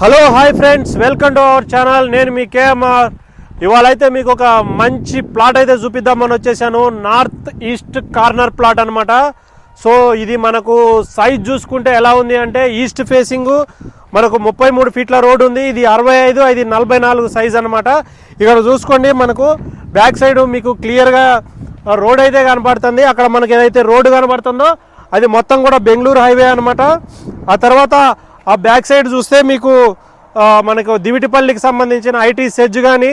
Hello hi friends welcome to our channel నేను మీ KMR ఇవాళ అయితే మీకు ఒక మంచి ప్లాట్ అయితే చూపిద్దామని వచ్చేసాను. నార్త్ ఈస్ట్ కార్నర్ ప్లాట్ అనమాట సో ఇది మనకు సైజ్ చూసుకుంటే ఎలా ఉంది అంటే ఈస్ట్ ఫేసింగ్ మనకు ముప్పై మూడు ఫీట్ల రోడ్ ఉంది. ఇది అరవై ఐదు ఇది నలభై నాలుగు సైజ్ అనమాట ఇక్కడ చూసుకోండి మనకు బ్యాక్ సైడ్ మీకు క్లియర్గా రోడ్ అయితే కనబడుతుంది అక్కడ మనకి ఏదైతే రోడ్డు కనబడుతుందో అది మొత్తం కూడా బెంగళూరు హైవే అనమాట ఆ తర్వాత ఆ బ్యాక్ సైడ్ చూస్తే మీకు మనకు దివిటిపల్లికి సంబంధించిన ఐటీ సెజ్ కానీ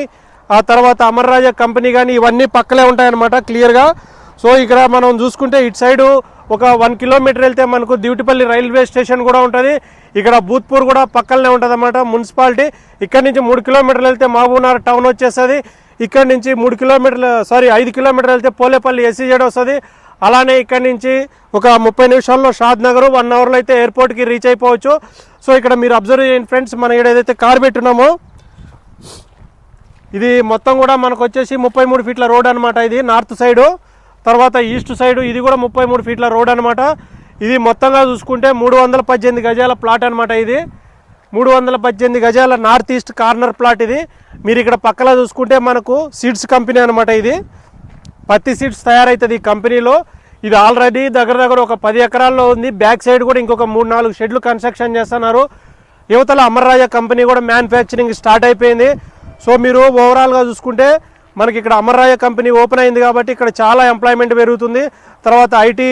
ఆ తర్వాత అమర్రాజ కంపెనీ కానీ ఇవన్నీ పక్కలే ఉంటాయన్నమాట క్లియర్గా. సో ఇక్కడ మనం చూసుకుంటే ఇటు సైడు ఒక వన్ కిలోమీటర్ వెళ్తే మనకు దివిటిపల్లి రైల్వే స్టేషన్ కూడా ఉంటుంది. ఇక్కడ భూత్పూర్ కూడా పక్కనే ఉంటుంది అన్నమాట మున్సిపాలిటీ. ఇక్కడ నుంచి మూడు కిలోమీటర్లు వెళ్తే మహబూబ్నగర్ టౌన్ వచ్చేస్తుంది. ఇక్కడ నుంచి మూడు కిలోమీటర్లు సారీ ఐదు కిలోమీటర్లు వెళ్తే పోలేపల్లి ఎస్సీజెడ్ వస్తుంది. అలానే ఇక్కడి నుంచి ఒక ముప్పై నిమిషాల్లో షాద్ నగర్ వన్ అవర్లో అయితే ఎయిర్పోర్ట్కి రీచ్ అయిపోవచ్చు. సో ఇక్కడ మీరు అబ్జర్వ్ చేయండి ఫ్రెండ్స్ మనం ఇక్కడ ఏదైతే కార్ పెట్టున్నామో ఇది మొత్తం కూడా మనకు వచ్చేసి ముప్పై మూడు ఫీట్ల రోడ్ అనమాట ఇది నార్త్ సైడు తర్వాత ఈస్ట్ సైడు ఇది కూడా ముప్పై మూడు ఫీట్ల రోడ్ అనమాట ఇది మొత్తంగా చూసుకుంటే మూడు వందల పద్దెనిమిది గజాల ప్లాట్ అనమాట ఇది. మూడు వందల పద్దెనిమిది గజాల నార్త్ ఈస్ట్ కార్నర్ ప్లాట్ ఇది. మీరు ఇక్కడ పక్కన చూసుకుంటే మనకు సీడ్స్ కంపెనీ అనమాట ఇది. పత్తి సీడ్స్ తయారవుతుంది ఈ కంపెనీలో. ఇది ఆల్రెడీ దగ్గర దగ్గర ఒక పది ఎకరాల్లో ఉంది. బ్యాక్ సైడ్ కూడా ఇంకొక మూడు నాలుగు షెడ్లు కన్స్ట్రక్షన్ చేస్తున్నారు. యువతల అమర్రాజా కంపెనీ కూడా మ్యానుఫ్యాక్చరింగ్ స్టార్ట్ అయిపోయింది. సో మీరు ఓవరాల్గా చూసుకుంటే మనకి ఇక్కడ అమర్రాజా కంపెనీ ఓపెన్ అయింది కాబట్టి ఇక్కడ చాలా ఎంప్లాయ్మెంట్ పెరుగుతుంది. తర్వాత ఐటీ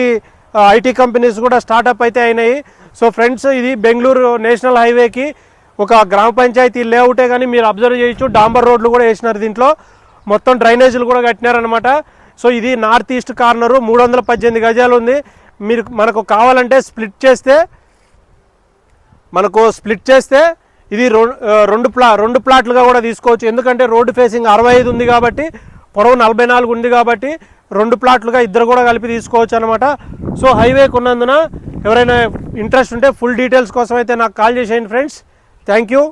ఐటీ కంపెనీస్ కూడా స్టార్టప్ అయితే అయినాయి. సో ఫ్రెండ్స్ ఇది బెంగళూరు నేషనల్ హైవేకి ఒక గ్రామ పంచాయతీ లేఅవుటే కానీ మీరు అబ్జర్వ్ చేయొచ్చు. డాంబర్ రోడ్లు కూడా వేసినారు దీంట్లో. మొత్తం డ్రైనేజీలు కూడా కట్టినారనమాట సో ఇది నార్త్ ఈస్ట్ కార్నరు మూడు వందల పద్దెనిమిది గజాలు ఉంది మీరు మనకు కావాలంటే స్ప్లిట్ చేస్తే మనకు స్ప్లిట్ చేస్తే ఇది రెండు ప్లా రెండు ప్లాట్లుగా కూడా తీసుకోవచ్చు. ఎందుకంటే రోడ్డు ఫేసింగ్ అరవై ఐదు ఉంది కాబట్టి పొడవు నలభై నాలుగు ఉంది కాబట్టి రెండు ప్లాట్లుగా ఇద్దరు కూడా కలిపి తీసుకోవచ్చు అనమాట సో హైవేకు ఉన్నందున ఎవరైనా ఇంట్రెస్ట్ ఉంటే ఫుల్ డీటెయిల్స్ కోసం అయితే నాకు కాల్ చేసేయండి ఫ్రెండ్స్. Thank you.